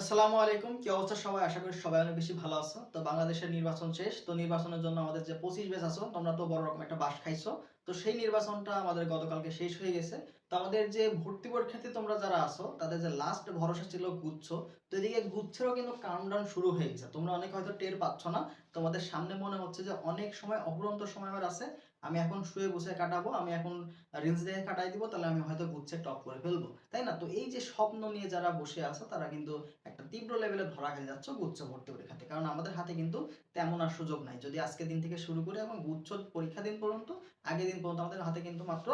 আসসালামু আলাইকুম, কি অবস্থা সবাই? আশা করি সবাই অনেক বেশি ভালো আছো। তো বাংলাদেশের নির্বাচন শেষ। তো নির্বাচনের জন্য আমাদের যে পঁচিশ ব্যাচ আছো, তোমরা তো বড় রকম একটা বাস খাইছো। তো সেই নির্বাচনটা আমাদের গতকালকে শেষ হয়ে গেছে। তো আমাদের যে ভর্তি পরীক্ষার্থী তোমরা যারা আছো, তাদের যে লাস্ট ভরসা ছিল গুচ্ছ। তো এদিকে গুচ্ছেরও কিন্তু কাউন্টডাউন শুরু হয়ে গেছে। তোমরা অনেক হয়তো টের পাচ্ছ না। তোমাদের সামনে মনে হচ্ছে যে অনেক সময় অপরন্ত সময় আমার আছে। আমি এখন শুয়ে বসে কাটাবো, আমি এখন রিলস দেখে কাটাই দিব, তাহলে আমি হয়তো গুচ্ছে টপ করে ফেলব, তাই না? তো এই যে স্বপ্ন নিয়ে যারা বসে আছো, তারা কিন্তু একটা তীব্র লেভেলে ধরা খেয়ে যাচ্ছে, গুচ্ছ ভর্তি পরীক্ষাতে কারণ আমাদের হাতে কিন্তু তেমন আর সুযোগ নাই। যদি আজকের দিন থেকে শুরু করে এবং গুচ্ছ পরীক্ষা দিন পর্যন্ত আগের দিন পর্যন্ত আমাদের হাতে কিন্তু মাত্র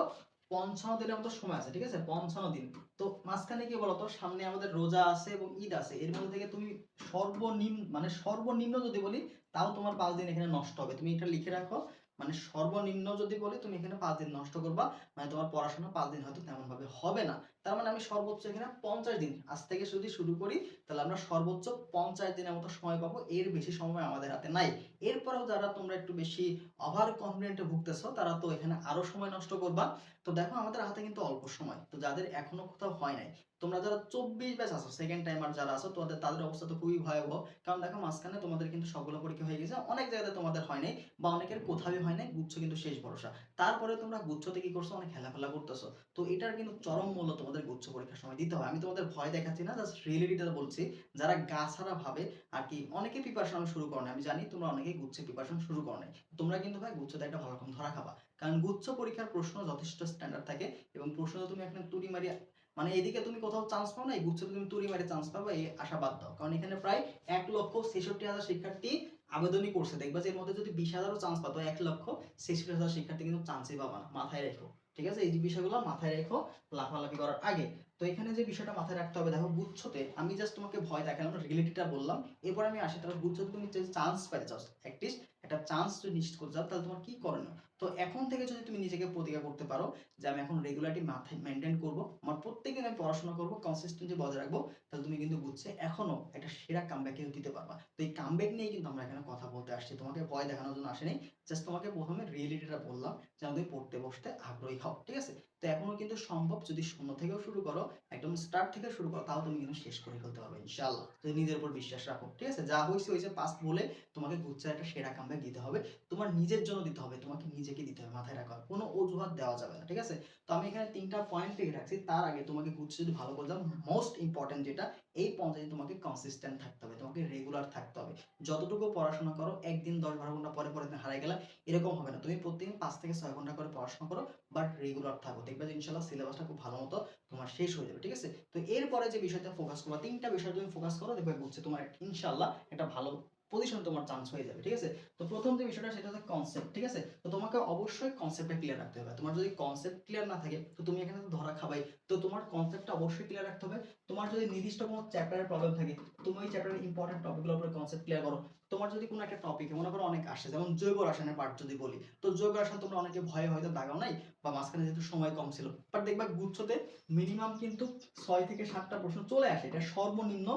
পঞ্চান্ন দিনের মতো সময় আছে, ঠিক আছে? পঞ্চান্ন দিন। তো মাঝখানে কি বলতো? সামনে আমাদের রোজা আছে এবং ঈদ আছে, এর মধ্যে থেকে তুমি সর্বনিম্ন মানে সর্বনিম্ন যদি বলি, তাও তোমার পাঁচ দিন এখানে নষ্ট হবে। তুমি এটা লিখে রাখো মানে সর্বনিম্ন যদি বলি তুমি এখানে পাঁচ দিন নষ্ট করবা মানে তোমার পড়াশোনা পাঁচ দিন হয়তো তেমন ভাবে হবে না। তার মানে আমি সর্বোচ্চ এখানে পঞ্চাশ দিন। আজ থেকে যদি শুরু করি, তাহলে আমরা সর্বোচ্চ পঞ্চাশ দিনের মতো সময় পাবো। এর বেশি সময় আমাদের হাতে নাই। এরপরেও যারা তোমরা একটু বেশি ওভার কনফিডেন্টে ভুগতেছো, তারা তো এখানে আরও সময় নষ্ট করবা। তো দেখো, আমাদের হাতে কিন্তু অল্প সময়। তো যাদের এখনও কোথাও হয় নাই, তোমরা যারা চব্বিশ ব্যাচ আছো সেকেন্ড টাইমার যারা আছো, তোমাদের, তাদের অবস্থা তো খুবই ভয়াবহ। কারণ দেখো, মাঝখানে তোমাদের কিন্তু সবগুলো পরীক্ষা হয়ে গেছে, অনেক জায়গাতে তোমাদের হয় নাই, বা অনেকের কোথাও হয় নাই, গুচ্ছ কিন্তু শেষ ভরসা। তারপরে তোমরা গুচ্ছতে কি করছ, অনেক খেলাফেলা করতেছো। তো এটার কিন্তু চরম মূল্য তোমাদের গুচ্ছ পরীক্ষার সময় দিতে হয় আমি তোমাদের ভয় দেখাচ্ছি না জাস্ট রিয়েলিটিটা বলছি। যারা গাছাড়া ভাবে, আর কি, অনেকে প্রিপারেশন শুরু করো আমি জানি তোমরা অনেকেই গুচ্ছে প্রিপারেশন শুরু করো নাই। তোমরা কিন্তু ভাই গুচ্ছতে একটা ভালো রকম ধরা খাবা। কারণ গুচ্ছ পরীক্ষার প্রশ্ন যথেষ্ট স্ট্যান্ডার্ড থাকে এবং প্রশ্ন তুমি এখানে তুড়ি মারি মানে এদিকে তুমি কোথাও চান্স পাও না, এই গুচ্ছতে তুমি তুড়ি মারি চান্স পাবে, এই আশাবাদ দাও। কারণ এখানে প্রায় এক লক্ষ ছেষট্টি হাজার শিক্ষার্থী আবেদনই করছে। দেখবা যে এর মধ্যে যদি বিশ হাজারও চান্স পাতো এক লক্ষ ছেষট্টি হাজার শিক্ষার্থী কিন্তু চান্সই পাবা না, মাথায় রেখো। ঠিক আছে? এই বিষয়গুলো মাথায় রেখো, লাফালাফি করার আগে। তো এখানে যে বিষয়টা মাথায় রাখতে হবে, দেখো গুচ্ছতে আমি জাস্ট তোমাকে ভয় দেখালাম রিয়েলিটিটা বললাম। এরপর আমি আসি তারপর গুচ্ছতে তুমি চান্স পাই জাস্ট অ্যাটলিস্ট একটা চান্স যদি নিশ্চিত করতে চাও, তাহলে তোমার কি করণীয়? তো এখন থেকে যদি তুমি নিজেকে প্রতিজ্ঞা করতে পারো যে আমি এখন রেগুলারটি মাথায় মেনটেন করব, আমার প্রত্যেক দিন আমি পড়াশোনা করব কনসিস্টেন্সি বজায় রাখব, তাহলে তুমি কিন্তু বুঝছে এখনও একটা সেরা কামব্যাক কিন্তু দিতে পারবা। তো এই কামব্যাক নিয়ে কিন্তু আমরা এখানে কথা বলতে আসছি। তোমাকে ভয় দেখানোর জন্য আসেনি জাস্ট তোমাকে প্রথমে রিয়েলিটিটা বললাম যেন তুমি পড়তে বসতে আগ্রহী হও, ঠিক আছে? তো এখনও কিন্তু সম্ভব যদি শূন্য থেকেও শুরু করো, একদম স্টার্ট থেকে শুরু করো, তাও তুমি কিন্তু শেষ করে ফেলতে পারবে ইনশাল্লাহ যদি নিজের উপর বিশ্বাস রাখো, ঠিক আছে? যা হয়েছে হয়েছে পাস্ট বলে তোমাকে গুচ্ছের একটা সেরা কামব্যাক দিতে হবে, তোমার নিজের জন্য দিতে হবে, তোমাকে নিজেকে দিতে হবে, মাথায় রাখা কোনো অজুহাত দেওয়া যাবে না, ঠিক আছে? তো আমি এখানে তিনটা পয়েন্ট লিখে রাখছি, তার আগে তোমাকে গুচ্ছ যদি ভালো যাও মোস্ট ইম্পর্টেন্ট যেটা, এই পঞ্চায়েতে তোমাকে কনসিস্টেন্ট থাকতে হবে, তোমাকে রেগুলার থাকতে হবে। যতটুকু পড়াশোনা করো, একদিন দশ বারো ঘণ্টা পরে পরে হারাই গেলাম এরকম হবে না। তুমি প্রতিদিন পাঁচ থেকে ছয় ঘণ্টা করে পড়াশোনা করো বাট রেগুলার থাকো। দেখবে যে ইনশাল্লাহ সিলেবাসটা খুব ভালো মতো তোমার শেষ হয়ে যাবে, ঠিক আছে? তো এরপরে যে বিষয়টা ফোকাস করবা, তিনটা বিষয় তুমি ফোকাস করো, দেখবে বুঝছে তোমার ইনশাল্লাহ একটা ভালো পজিশন তোমার চান্স হয়ে যাবে, ঠিক আছে? তো প্রথম যে বিষয়টা সেটা হচ্ছে কনসেপ্ট ঠিক আছে? তো তোমাকে অবশ্যই কনসেপ্টটা ক্লিয়ার রাখতে হবে। তোমার যদি কনসেপ্ট ক্লিয়ার না থাকে, তো তুমি এখানে ধরা খাবাই। তো তোমার কনসেপ্টটা অবশ্যই ক্লিয়ার রাখতে হবে। তোমার যদি নির্দিষ্ট কোনো চ্যাপ্টারের প্রবলেম থাকে, তুমি ওই চ্যাপ্টারের ইম্পর্টেন্ট টপিকগুলোর উপরে কনসেপ্ট ক্লিয়ার করো। তোমার যদি কোনো একটা টপিক মনে করো অনেক আসে, যেমন জৈব রসায়নের পার্ট যদি বলি, তো জৈব রসায়ন তোমরা অনেকে ভয়ে হয়তো দাগাও নাই, বা মাঝখানে যেহেতু সময় কম ছিল। বাট দেখবা গুচ্ছতে মিনিমাম কিন্তু ছয় থেকে সাতটা প্রশ্ন চলে আসে। এটা সর্বনিম্ন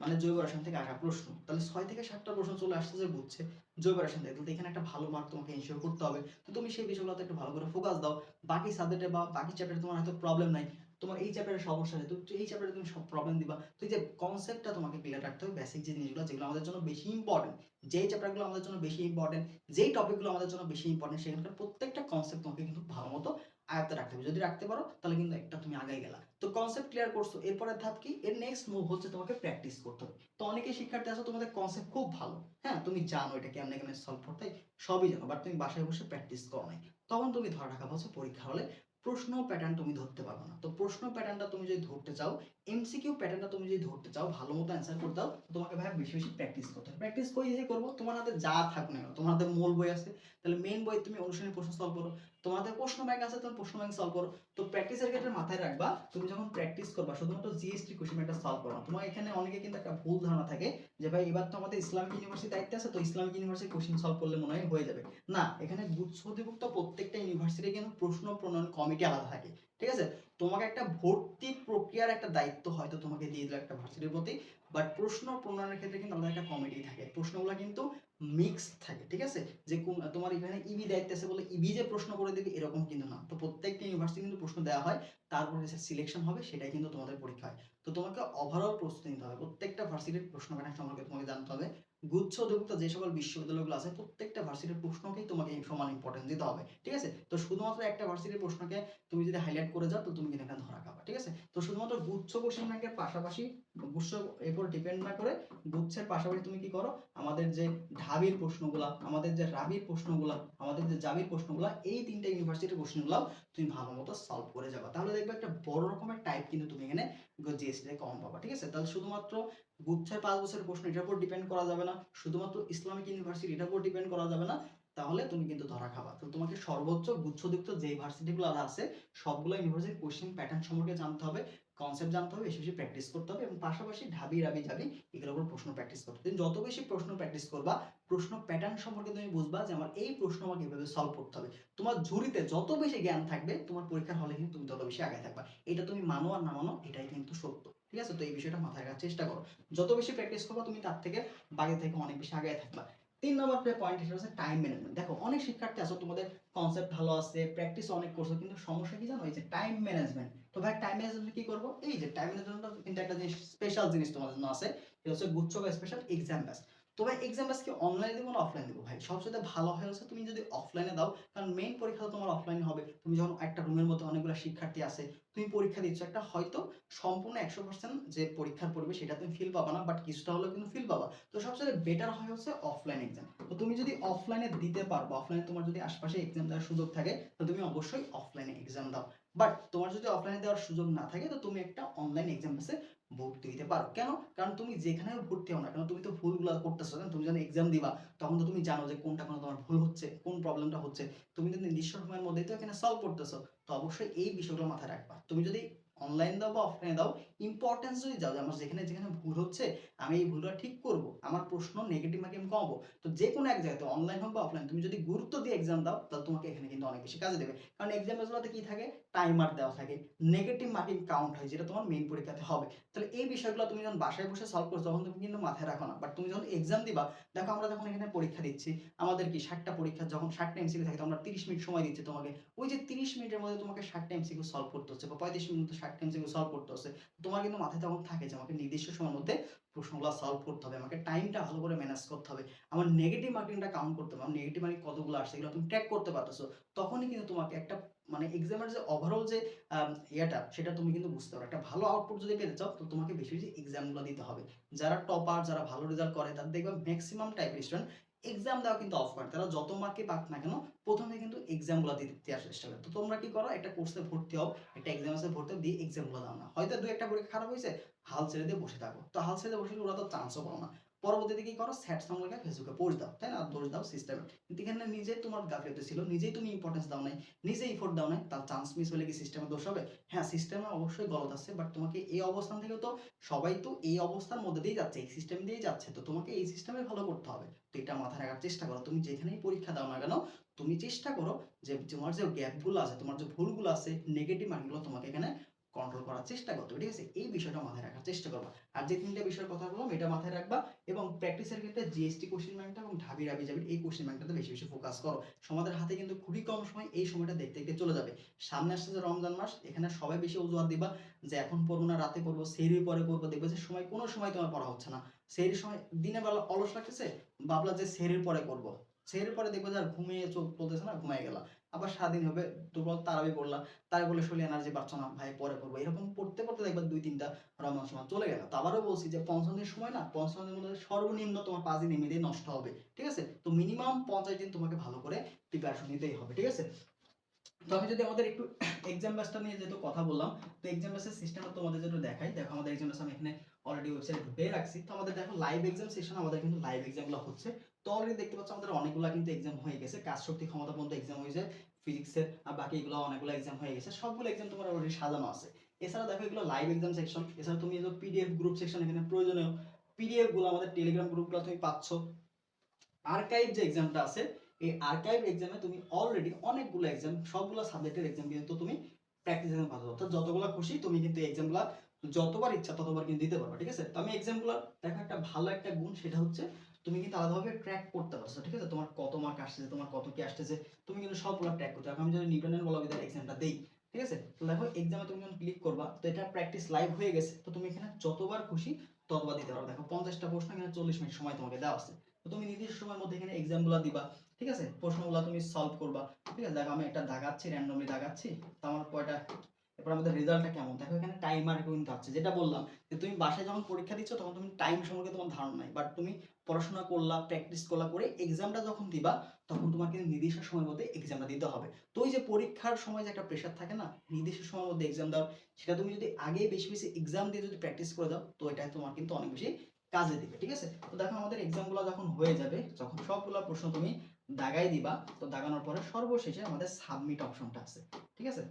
মানে জৈব রসায়ন থেকে আসা প্রশ্ন। তাহলে ছয় থেকে সাতটা প্রশ্ন চলে আসছে যে বুঝছে জৈব রসায়ন থেকে তাহলে এখানে একটা ভালো মার্ক তোমাকে এনশিওর করতে হবে। তো তুমি সেই বিষয়গুলোতে একটু ভালো করে ফোকাস দাও। বাকি সাবজেক্টে বা বাকি চ্যাপ্টারে তোমার হয়তো প্রবলেম নাই। তোমার এই চ্যাপ্টারে সমস্যা নেই। তো এই চ্যাপ্টারে তুমি সব প্রবলেম দিবা। তো এই যে কনসেপ্টটা তোমাকে ক্লিয়ার রাখতে হবে বেসিক যে জিনিসগুলো, যেগুলো আমাদের জন্য বেশি ইম্পর্টেন্ট যেই চ্যাপ্টারগুলো আমাদের জন্য বেশি ইম্পর্টেন্ট যেই টপিকগুলো আমাদের জন্য বেশি ইম্পর্টেন্ট সেখানকার প্রত্যেকটা কনসেপ্ট তোমাকে কিন্তু ভালো মতো আয়ত্তে রাখতে হবে। যদি রাখতে পারো, তাহলে কিন্তু একটা তুমি আগাই গেলা। তো কনসেপ্ট ক্লিয়ার করছ এরপরে ধাপ কি? এর নেক্সট মুভ হচ্ছে তোমাকে প্র্যাকটিস করতে হবে। তো অনেকেই শিক্ষার্থী আছো তোমাদের কনসেপ্ট খুব ভালো। হ্যাঁ তুমি জানো এটা কেমনে কেমনে সলভ করতে হয়, সবই জানো বাট তুমি বাসায় বসে প্র্যাকটিস করো নাই। তখন তুমি ধরা রাখা বলছো পরীক্ষা হলে প্রশ্ন প্যাটার্ন তুমি ধরতে পারবে না। তো প্রশ্ন প্যাটার্নটা তুমি যদি ধরতে চাও এমসিকিউ প্যাটার্নটা তুমি যদি ধরতে চাও, ভালো মতো অ্যান্সার করতে চাও তোমাকে ভাই বেশি বেশি প্র্যাকটিস করতে হবে। প্র্যাকটিস কই যে করব, তোমার হাতে যা থাকুক না তোমার হাতে মূল বই আছে, তাহলে মেইন বই তুমি অনুশীলনী প্রশ্ন সলভ করো। তোমার হাতে প্রশ্ন ব্যাংক আছে তুমি প্রশ্ন ব্যাংক সলভ করো। তো প্র্যাকটিসের ক্ষেত্রে মাথায় রাখবা, তুমি যখন প্র্যাকটিস করবা, শুধুমাত্র জিএসটি কোশ্চেন ব্যাংকটা সলভ করো তোমার এখানে অনেকে কিন্তু একটা ভুল ধারণা থাকে যে, ভাই, এবার তো আমাদের ইসলামিক ইউনিভার্সিটি দায়িত্বে আছে, তো ইসলামিক ইউনিভার্সিটি কোশ্চেন সলভ করলে মনে হয় হয়ে যাবে। না, এখানে গুচ্ছ অধিভুক্ত প্রত্যেকটা ইউনিভার্সিটি কিন্তু প্রশ্ন, প্রণয়ন কমিটি আলাদা থাকে। ঠিক আছে? তোমাকে একটা ভর্তি প্রক্রিয়ার একটা দায়িত্ব হয়তো তোমাকে দিয়ে দিল একটা ভার্সিটির প্রতি বাট প্রশ্ন প্রণয়নের ক্ষেত্রে কিন্তু আমাদের একটা কমেডি থাকে। প্রশ্নগুলো কিন্তু মিক্স থাকে, ঠিক আছে? যে কোন- তোমার এখানে ইবি দায়িত্ব আছে বলে ইবি যে প্রশ্ন করে দেবে এরকম কিন্তু না। তো প্রত্যেকটা ইউনিভার্সিটি কিন্তু প্রশ্ন দেওয়া হয়, তারপরে যে সিলেকশন হবে সেটাই কিন্তু তোমাদের পরীক্ষা হয়। তো তোমাকে ওভারঅল প্রস্তুতি নিতে হবে। প্রত্যেকটা ভার্সিটির প্রশ্ন প্যাটার্ন সম্পর্কে তোমাকে জানতে হবে? গুচ্ছ অধিভুক্ত যে সকল বিশ্ববিদ্যালয়গুলো আছে, প্রত্যেকটা ভার্সিটির প্রশ্নকেই তোমাকে সমান ইম্পর্টেন্স দিতে হবে, ঠিক আছে? তো শুধুমাত্র একটা ভার্সিটির প্রশ্নকে তুমি যদি হাইলাইট করে যাও, তো তুমি কিন্তু এখানে ধরা খাবা। ঠিক আছে? তো শুধুমাত্র গুচ্ছ কোশ্চেন ব্যাংকের পাশাপাশি গুচ্ছ এরপর ডিপেন্ড না করে গুচ্ছের পাশাপাশি তুমি কি করো? আমাদের যে ঢাবির প্রশ্নগুলা, আমাদের যে রাবির প্রশ্নগুলা, আমাদের যে জাবির প্রশ্নগুলা, এই তিনটা ইউনিভার্সিটির প্রশ্নগুলো তুমি ভালো মতো সলভ করে যাবা। তাহলে দেখবে একটা বড় রকমের টাইপ কিন্তু তুমি এখানে জিএসটি কম পাবা, ঠিক আছে? তাহলে শুধুমাত্র গুচ্ছের পাঁচ বছরের প্রশ্ন এটার উপর ডিপেন্ড করা যাবে না, শুধুমাত্র ইসলামিক ইউনিভার্সিটি এটার উপর ডিপেন্ড করা যাবে না তাহলে তুমি কিন্তু ধরা খাবা। তো তোমাকে সর্বোচ্চ গুচ্ছযুক্ত যে ভার্সিটিগুলো আছে, সবগুলো ইউনিভার্সিটির কোশ্চেন প্যাটার্ন সম্পর্কে জানতে হবে কনসেপ্ট জানতে হবে, বেশি বেশি প্র্যাকটিস করতে হবে এবং পাশাপাশি ঢাবি রাবি যাবি এগুলোর উপর প্রশ্ন প্র্যাকটিস করতে হবে। যত বেশি প্রশ্ন প্র্যাকটিস করবা, প্রশ্ন প্যাটার্ন সম্পর্কে তুমি বুঝবা যে আমার এই প্রশ্ন আমাকে এভাবে সলভ করতে হবে। তোমার ঝুড়িতে যত বেশি জ্ঞান থাকবে, তোমার পরীক্ষার হলে কিন্তু তুমি তত বেশি আগে থাকবা। এটা তুমি মানো আর না মানো, এটাই কিন্তু সত্য। ঠিক আছে? তো এই বিষয়টা মাথায় রাখার চেষ্টা করো। যত বেশি প্র্যাকটিস করবা, তুমি তার থেকে বাকি থেকে অনেক বেশি আগে থাকবা। তিন নম্বর পয়েন্ট হিসেবে হচ্ছে টাইম ম্যানেজমেন্ট দেখো, অনেক শিক্ষার্থী আছে, তোমাদের কনসেপ্ট ভালো আছে প্র্যাকটিস অনেক করছ, কিন্তু সমস্যা কি জানো? এই যে টাইম ম্যানেজমেন্ট তো ভাই টাইম ম্যানেজমেন্ট কি করব? এই যে টাইম ম্যানেজমেন্ট কিন্তু একটা জিনিস স্পেশাল জিনিস তোমাদের জন্য আছে, সেটা হচ্ছে গুচ্ছ বা স্পেশাল এক্সাম ব্যাস তো ভাই এক্সাম ব্যাস কি অনলাইনে দেবো না অফলাইন দেবো? ভাই সবচেয়ে ভালো হয় হচ্ছে তুমি যদি অফলাইনে দাও, কারণ মেইন পরীক্ষা তো তোমার অফলাইনে হবে। তুমি যখন একটা রুমের মধ্যে অনেকগুলো শিক্ষার্থী আছে, তুমি পরীক্ষা দিচ্ছ, একটা হয়তো সম্পূর্ণ একশো পার্সেন্ট যে পরীক্ষার পড়বে সেটা তুমি ফিল পাবা না বাট কিছুটা হলেও কিন্তু ফিল পাবা। তো সবচেয়ে বেটার হয় হচ্ছে অফলাইন এক্সাম তো তুমি যদি অফলাইনে দিতে পারব অফলাইনে তোমার যদি আশপাশে এক্সাম দেওয়ার সুযোগ থাকে, তো তুমি অবশ্যই অফলাইনে এক্সাম দাও। বাট তোমার যদি অফলাইনে দেওয়ার সুযোগ না থাকে, তো তুমি একটা অনলাইন এক্সাম বেসে ভর্তি হইতে পারো। কেন? কারণ তুমি যেখানে ভর্তি হও না কেন, তুমি তো ভুলগুলো করতেছো না তুমি যখন এক্সাম দিবা, তখন তো তুমি জানো যে কোনটা কোনো তোমার ভুল হচ্ছে, কোন প্রবলেমটা হচ্ছে। তুমি যদি নির্দিষ্ট সময়ের মধ্যে তো এখানে সলভ করতেছো, তো অবশ্যই এই বিষয়গুলো মাথায় রাখবা। তুমি যদি অনলাইন দাও বা অফলাইনে দাও ইম্পর্টেন্স যদি দাও যে আমার যেখানে যেখানে ভুল হচ্ছে, আমি এই ভুলটা ঠিক করব। আমার প্রশ্ন নেগেটিভ মার্কিং কমাবো। তো যে কোনো এক জায়গাতে অনলাইন হোক বা অফলাইন তুমি যদি গুরুত্ব দিয়ে এক্সাম দাও, তাহলে তোমাকে এখানে কিন্তু অনেক বেশি কাজে দেবে। কারণ এক্সাম বেসগুলোতে কি থাকে? টাইমার দেওয়া থাকে। নেগেটিভ মার্কিং কাউন্ট হয়, যেটা তোমার মেইন পরীক্ষাতে হবে। তাহলে এই বিষয়গুলো তুমি যখন বাসায় বসে সলভ করছ, তখন তুমি কিন্তু মাথায় রাখো না। বাট তুমি যখন এক্সাম দিবা, দেখো আমরা যখন এখানে পরীক্ষা দিচ্ছি, আমাদের কি ষাটটা পরীক্ষা যখন ষাটটা এমসিকিউ থাকে আমরা তিরিশ মিনিট সময় দিচ্ছি তোমাকে। ওই যে তিরিশ মিনিটের মধ্যে তোমাকে ষাটটা এমসিকিউ সলভ করতে হচ্ছে, বা পঁয়ত্রিশ মিনিট ষাটটা এমসিকিউ সলভ করতে হচ্ছে তোমার কিন্তু মাথায় তখন থাকে যে আমাকে নির্দিষ্ট সময়ের মধ্যে প্রশ্নগুলো সলভ করতে হবে, আমাকে টাইমটা ভালো করে ম্যানেজ করতে হবে। আমার নেগেটিভ মার্কিংটা কাউন্ট করতে হবে, আমার নেগেটিভ মার্কিং কতগুলো আসছে এগুলো তুমি ট্র্যাক করতে পারতেছো। তখনই কিন্তু তোমাকে একটা মানে এক্সামের যে ওভারঅল যে ইয়েটা, সেটা তুমি কিন্তু বুঝতে পারো। একটা ভালো আউটপুট যদি পেতে চাও, তো তোমাকে বেশি বেশি এক্সামগুলো দিতে হবে। যারা টপার যারা ভালো রেজাল্ট করে, তাদের দেখবে ম্যাক্সিমাম টাইপের স্টুডেন্ট এক্সাম দেওয়া কিন্তু অফ করে। তারা যত মার্কে পাক না কেন, প্রথমে কিন্তু এক্সামগুলো দিতে দেওয়ার চেষ্টা করে। তো তোমরা কি করো, একটা কোর্সে ভর্তি হও, একটা এক্সাম আছে ভর্তি হও, দিয়ে এক্সামগুলো দাও না। হয়তো দু একটা পরীক্ষা খারাপ হয়েছে, হাল ছেড়ে দিয়ে বসে থাকো। তো হাল ছেড়ে দিয়ে বসে ওরা তো চান্সও পাও না। পরবর্তীতে কি করো? স্যাট সং লেখা ফেসবুকে পোস্ট দাও, তাই না? দোষ দাও সিস্টেমে কিন্তু এখানে নিজে তোমার গাফিলতি ছিল, নিজেই তুমি ইম্পর্টেন্স দাও নাই নিজে ইফোর্ট দাও নাই, তার চান্স মিস হলে কি সিস্টেমে দোষ হবে? হ্যাঁ সিস্টেমে অবশ্যই গলত আছে বাট তোমাকে এই অবস্থান থেকে তো সবাই তো এই অবস্থার মধ্যে দিয়েই যাচ্ছে, এই সিস্টেম দিয়েই যাচ্ছে, তো তোমাকে এই সিস্টেমে ফলো করতে হবে। তো এটা মাথায় রাখার চেষ্টা করো, তুমি যেখানেই পরীক্ষা দাও না কেন, তুমি চেষ্টা করো যে তোমার যে গ্যাপগুলো আছে, তোমার যে ভুলগুলো আছে নেগেটিভ মার্কগুলো তোমাকে এখানে কন্ট্রোল করার চেষ্টা করতে ঠিক আছে? এই বিষয়টা মাথায় রাখার চেষ্টা করবা। আর যে তিনটা বিষয়ের কথা বললাম, এটা মাথায় রাখবা এবং প্র্যাকটিসের ক্ষেত্রে জিএসটি কোশ্চেন ব্যাংকটা এবং ঢাবি রাবি যাবি এই কোশ্চেন ব্যাংকটাতে বেশি বেশি ফোকাস করো। সমাদের হাতে কিন্তু খুবই কম সময় এই সময়টা দেখতে দেখতে চলে যাবে। সামনে আসছে যে রমজান মাস, এখানে সবাই বেশি অজুহাত দিবা যে এখন পড়ব না, রাতে পড়ব সেহরির পরে পড়ব, দেখবে যে সময়, কোনো সময় তোমার পড়া হচ্ছে না। সেহরির সময় দিনের বেলা অলস লাগতেছে ভাবলা যে সেহরির পরে করব সেহরির পরে দেখব যে আর ঘুমিয়ে চোখ চলতেছে না ঘুমাই গেলা। আবার স্বাধীন হবে, দুপুর তারাবি পড়লা। তাই বলে শরীরে এনার্জি পাচ্ছ না, ভাই পরে করব এরকম পড়তে পড়তে দেখবা দুই, তিনটা রমজান সময় চলে গেল। তো আবারও বলছি যে পঞ্চাশ দিনের সময় না পঞ্চাশ দিনের মধ্যে সর্বনিম্ন তোমার পাঁচ দিন এমনিতেই নষ্ট হবে, ঠিক আছে? তো মিনিমাম পঞ্চাশ দিন তোমাকে ভালো করে প্রিপারেশন নিতেই হবে, ঠিক আছে? তো আমি যদি আমাদের একটু এক্সাম ব্যাসটা নিয়ে যেহেতু কথা বললাম, তো এক্সাম ব্যাসের সিস্টেমটা তোমাদের জন্য দেখাই। দেখো আমাদের এক্সাম ব্যাস আমি এখানে অলরেডি ওয়েবসাইট ঢুকে রাখছি। তো আমাদের দেখো লাইভ এক্সাম সেশন আমাদের কিন্তু লাইভ এক্সামগুলো হচ্ছে। তো অলরেডি দেখতে পাচ্ছ আমাদের অনেকগুলো কিন্তু এক্সাম হয়ে গেছে। কাজ শক্তি ক্ষমতা পর্যন্ত এক্সাম হয়েছে ফিজিক্সের আর বাকি এগুলো অনেকগুলো এক্সাম হয়ে গেছে। সবগুলো এক্সাম তোমার অলরেডি সাজানো আছে। এছাড়া দেখো এগুলো লাইভ এক্সাম সেকশন এছাড়া তুমি যে পিডিএফ গ্রুপ সেকশন এখানে প্রয়োজনীয় পিডিএফগুলো আমাদের টেলিগ্রাম গ্রুপগুলো তুমি পাচ্ছ। আর্কাইভ যে এক্সামটা আছে, এই আর্কাইভ এক্সামে তুমি অলরেডি অনেকগুলো এক্সাম সবগুলো সাবজেক্টের এক্সাম কিন্তু তুমি প্র্যাকটিস এক্সাম পাচ্ছ। অর্থাৎ যতগুলো খুশি তুমি কিন্তু এক্সামগুলো যতবার ইচ্ছা ততবার কিন্তু দিতে পারবে, ঠিক আছে? তো আমি এক্সাম্পল দেখো একটা ভালো একটা গুণ, সেটা হচ্ছে তুমি কিন্তু আলাদাভাবে ট্র্যাক করতে পারছ, ঠিক আছে? তোমার কত মার্ক আসতেছে তোমার কত কি আসতেছে, তুমি কিন্তু সবগুলো ট্র্যাক করছ এখন আমি যদি নিউটনের বলবিদ্যার এক্সামটা দেই, ঠিক আছে? তো দেখো এক্সামে তুমি যখন ক্লিক করবা, তো এটা প্র্যাকটিস লাইভ হয়ে গেছে, তো তুমি এখানে যতবার খুশি ততবার দিতে পারো দেখো, পঞ্চাশটা প্রশ্ন এখানে চল্লিশ মিনিট সময় তোমাকে দেওয়া আছে। তো তুমি নির্দিষ্ট সময়ের মধ্যে এখানে এক্সামগুলো দিবা, ঠিক আছে? প্রশ্নগুলো তুমি সলভ করবা, ঠিক আছে? দেখো, আমি একটা দাগাচ্ছি র্যান্ডমলি দাগাচ্ছি, তো আমার কয়টা এরপর আমাদের রেজাল্টটা কেমন? দেখো এখানে টাইমার কিন্তু আছে। যেটা বললাম যে তুমি বাসায় যখন পরীক্ষা দিচ্ছ, তখন তুমি টাইম সম্পর্কে তোমার ধারণা নাই। বাট তুমি পড়াশোনা করলা প্র্যাকটিস করলা, করে এক্সামটা যখন দিবা, তখন তোমার কিন্তু নির্দিষ্ট সময়ের মধ্যে এক্সামটা দিতে হবে। তো ওই যে পরীক্ষার সময় যে একটা প্রেশার থাকে না, নির্দিষ্ট সময়ের মধ্যে এক্সাম দাও, সেটা তুমি যদি আগে বেশি বেশি এক্সাম দিয়ে যদি প্র্যাকটিস করে দাও, তো এটা তোমার কিন্তু অনেক বেশি কাজে দিবে, ঠিক আছে? তো দেখো আমাদের এক্সামগুলো যখন হয়ে যাবে, যখন সবগুলো প্রশ্ন তুমি দাগাই দিবা, তো দাগানোর পরে সর্বশেষে আমাদের সাবমিট অপশনটা আছে, ঠিক আছে?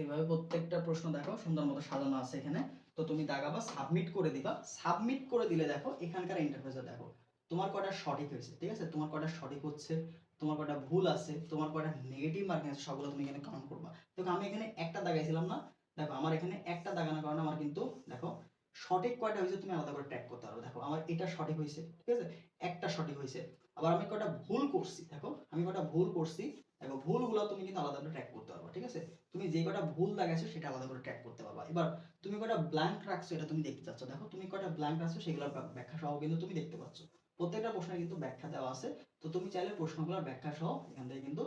এইভাবে প্রত্যেকটা প্রশ্ন দেখো, সুন্দর মতো সাজানো আছে এখানে। তো তুমি দাগাবা সাবমিট করে দিবা। সাবমিট করে দিলে দেখো, এখানকার ইন্টারফেসে দেখো। তোমার কয়টা সঠিক হয়েছে, ঠিক আছে? তোমার কয়টা সঠিক হচ্ছে, তোমার কয়টা ভুল আছে, তোমার কয়টা নেগেটিভ মার্কিং আছে, সবগুলো তুমি এখানে কাউন্ট করবা। দেখো, আমি এখানে একটা দাগাইছিলাম না। দেখো, আমার এখানে একটা দাগানোর কারণে আমার কিন্তু, দেখো, সঠিক কয়টা হয়েছে তুমি আলাদা করে ট্র্যাক করতে পারো দেখো, আমার এটা সঠিক হয়েছে, ঠিক আছে? একটা সঠিক হয়েছে। আবার আমি কয়টা ভুল করছি, দেখো, আমি কয়টা ভুল করছি, দেখো, ভুলগুলো তুমি কিন্তু আলাদা করে ট্র্যাক করতে পারবা, ঠিক আছে? তুমি যে কয়টা ভুল লাগাইছো সেটা আলাদা করে ট্র্যাক করতে পারবা। এবার তুমি কয়টা ব্ল্যাঙ্ক রাখছো এটা তুমি দেখতে চাচ্ছ। দেখো, তুমি কয়টা ব্ল্যাঙ্ক রাখছো সেগুলোর ব্যাখ্যা সহ কিন্তু তুমি দেখতে পাচ্ছ। প্রত্যেকটা প্রশ্নের কিন্তু ব্যাখ্যা দেওয়া আছে। তো তুমি চাইলে প্রশ্নগুলোর ব্যাখ্যা সহ এখান থেকে কিন্তু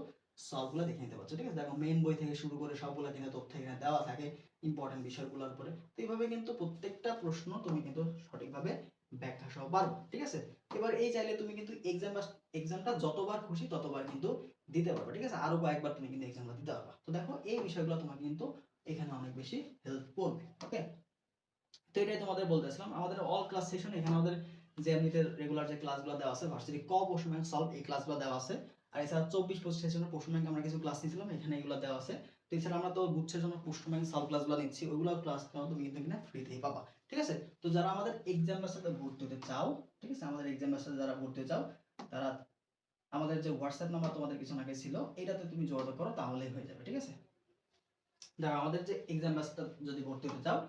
সবগুলো দেখে নিতে পারছ, ঠিক আছে? দেখো মেইন বই থেকে শুরু করে সবগুলো কিন্তু তথ্য এখানে দেওয়া থাকে ইম্পর্টেন্ট বিষয়গুলোর উপরে। তো এইভাবে কিন্তু প্রত্যেকটা প্রশ্ন তুমি কিন্তু সঠিকভাবে ব্যাখ্যা সহ পারবে, ঠিক আছে? এবার এই চাইলে তুমি কিন্তু এক্সাম এক্সামটা যতবার খুশি ততবার কিন্তু দিতে পারবে, ঠিক আছে? আরও কয়েকবার তুমি কিন্তু এক্সামটা দিতে পারবে। তো দেখো, এই বিষয়গুলো তোমাকে কিন্তু এখানে অনেক বেশি হেল্প করবে ওকে তো এটাই তোমাদের বলতেছিলাম আমাদের অল ক্লাস সেশন এখানে আমাদের যে এমনিতে রেগুলার যে ক্লাসগুলো দেওয়া আছে ভার্সিটি ক প্রশ্ন ব্যাংক সলভ এই ক্লাসগুলো দেওয়া আছে। আর এছাড়া চব্বিশ পঁচিশ সেশনের প্রশ্ন ব্যাংক আমরা কিছু ক্লাস নিয়েছিলাম, এখানে এগুলো দেওয়া আছে। তো এছাড়া আমরা তো গুচ্ছের জন্য প্রশ্ন ব্যাংক সলভ ক্লাসগুলো নিচ্ছি, ওইগুলো ক্লাস তুমি কিন্তু এখানে ফ্রিতেই পাবা, ঠিক আছে? তো যারা আমাদের এক্সামের সাথে ভর্তি হতে চাও, ঠিক আছে? আমাদের এক্সামের সাথে যারা ভর্তি হতে চাও, তারা আমাদের যে হোয়াটসঅ্যাপ নাম্বার তোমাদের কিছু আগে ছিল, এটাতে তুমি যোগাযোগ করো, তাহলেই হয়ে যাবে, ঠিক আছে? দেখো আমাদের যে এক্সাম ব্যাচটা যদি ভর্তি হতে চাও,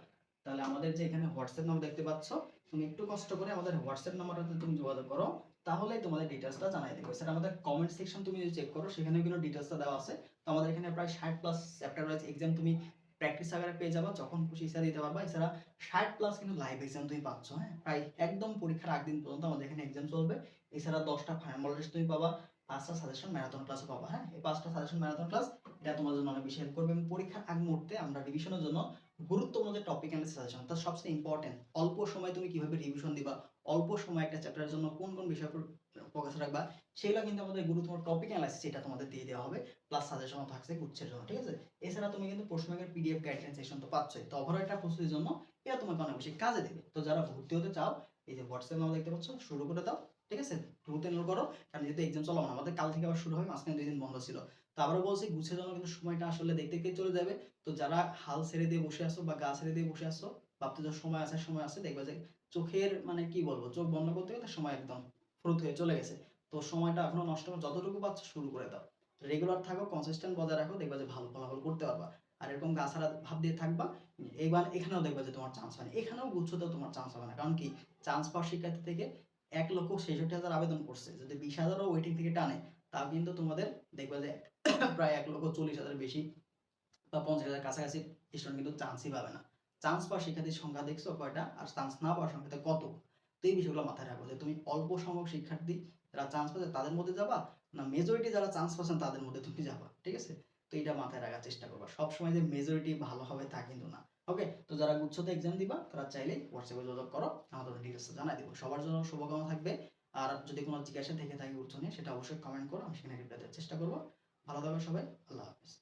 তাহলে আমাদের যে এখানে হোয়াটসঅ্যাপ নাম্বার দেখতে পাচ্ছ, তুমি একটু কষ্ট করে আমাদের হোয়াটসঅ্যাপ নাম্বারটাতে তুমি যোগাযোগ করো, তাহলেই তোমাদের ডিটেলসটা জানাই দেবো। স্যার আমাদের কমেন্ট সেকশন তুমি যদি চেক করো সেখানে কিন্তু ডিটেলসটা দেওয়া আছে। তো আমাদের এখানে প্রায় ষাট প্লাস চ্যাপ্টার ওয়াইজ এক্সাম তুমি প্র্যাকটিস আকারে পেয়ে যাবা, যখন খুশি ইচ্ছা দিতে পারবা। এছাড়া ষাট প্লাস কিন্তু লাইভ এক্সাম তুমি পাচ্ছ হ্যাঁ? প্রায় একদম পরীক্ষার আগ দিন পর্যন্ত আমাদের এখানে এক্সাম চলবে। এছাড়া দশটা ফাইনাল টেস্ট তুমি পাবা, পাঁচটা সাজেশন ম্যারাথন ক্লাসও পাবা হ্যাঁ? এই পাঁচটা সাজেশন ম্যারাথন ক্লাস এটা তোমার জন্য অনেক বেশি হেল্প করবে। এবং পরীক্ষার আগ মুহূর্তে আমরা রিভিশনের জন্য গুরুত্বপূর্ণ যে টপিক অ্যান্ড সাজেশন তার সবচেয়ে ইম্পর্টেন্ট অল্প সময় তুমি কীভাবে রিভিশন দিবা, অল্প সময় একটা চ্যাপ্টারের জন্য কোন কোন বিষয়ের ফোকাস রাখবা। সেগুলো কিন্তু আমাদের গুরুত্বপূর্ণ টপিক অ্যানালাইসিস এটা তোমাদের দিয়ে দেওয়া হবে প্লাস সাজেশনও থাকছে গুচ্ছের জন্য, ঠিক আছে? এছাড়া তুমি কিন্তু প্রশ্ন ব্যাংকের পিডিএফ গাইডলাইন সেকশন তো পাচ্ছই। তো ওভারঅল একটা প্রস্তুতির জন্য এটা তোমাকে অনেক বেশি কাজে দেবে। তো যারা ভর্তি হতে চাও, এই যে হোয়াটসঅ্যাপ নাম্বার দেখতে পাচ্ছ, শুরু করে দাও, ঠিক আছে? দ্রুত এনরোল করো, কারণ যেহেতু এক্সাম চলো না আমাদের কাল থেকে আবার শুরু হবে, মাঝখানে দুই দিন বন্ধ ছিল। তো আবারও বলছি গুছের জন্য কিন্তু সময়টা আসলে দেখতে দেখতে চলে যাবে। তো যারা হাল ছেড়ে দিয়ে বসে আসো বা গা ছেড়ে দিয়ে বসে আসো ভাবতে সময় আছে সময় আছে, দেখবে যে চোখের মানে কি বলব, চোখ বন্ধ করতে গেলে সময় একদম ফ্রুত হয়ে চলে গেছে। তো সময়টা এখনও নষ্ট যতটুকু পাচ্ছ শুরু করে দাও। রেগুলার থাকো কনসিস্টেন্ট বজায় রাখো, দেখবা যে ভালো ফলাফল করতে পারবা। আর এরকম গাছাড়া ভাব দিয়ে থাকবা, এইবার এখানেও দেখবা যে তোমার চান্স হয় না। এখানেও গুচ্ছতেও তোমার চান্স হবে না। কারণ কি? চান্স পাওয়ার শিক্ষার্থী থেকে এক লক্ষ ছেষট্টি হাজার আবেদন করছে। যদি বিশ হাজারও ওয়েটিং থেকে টানে, তাও কিন্তু তোমাদের দেখবা যে প্রায় এক লক্ষ চল্লিশ হাজার বেশি বা পঞ্চাশ হাজার কাছাকাছি স্টুডেন্ট কিন্তু চান্সই পাবে না। চান্স পাওয়ার শিক্ষার্থীর সংখ্যা দেখছ কয়টা? আর চান্স না পাওয়ার সংখ্যাটা কত? তো এই বিষয়গুলো মাথায় রাখো যে তুমি অল্প সংখ্যক শিক্ষার্থী যারা চান্স পাচ্ছে তাদের মধ্যে যাবা না মেজরিটি যারা চান্স পাচ্ছেন তাদের মধ্যে তুমি যাবা, ঠিক আছে? তো এটা মাথায় রাখার চেষ্টা করবা। সবসময় যে মেজরিটি ভালো হবে তা কিন্তু না ওকে তো যারা গুচ্ছতে এক্সাম দিবা, তারা চাইলে হোয়াটসঅ্যাপে যোগাযোগ করো আমাদের ডিটেলসটা জানাই দেবো। সবার জন্য শুভকামনা থাকবে। আর যদি কোনো জিজ্ঞাসা থেকে থাকে উচ্চ নিয়ে, সেটা অবশ্যই কমেন্ট করো, আমি সেখানে রিপ্লাই দেওয়ার চেষ্টা করব। ভালো থাকবে সবাই, আল্লাহ হাফিজ।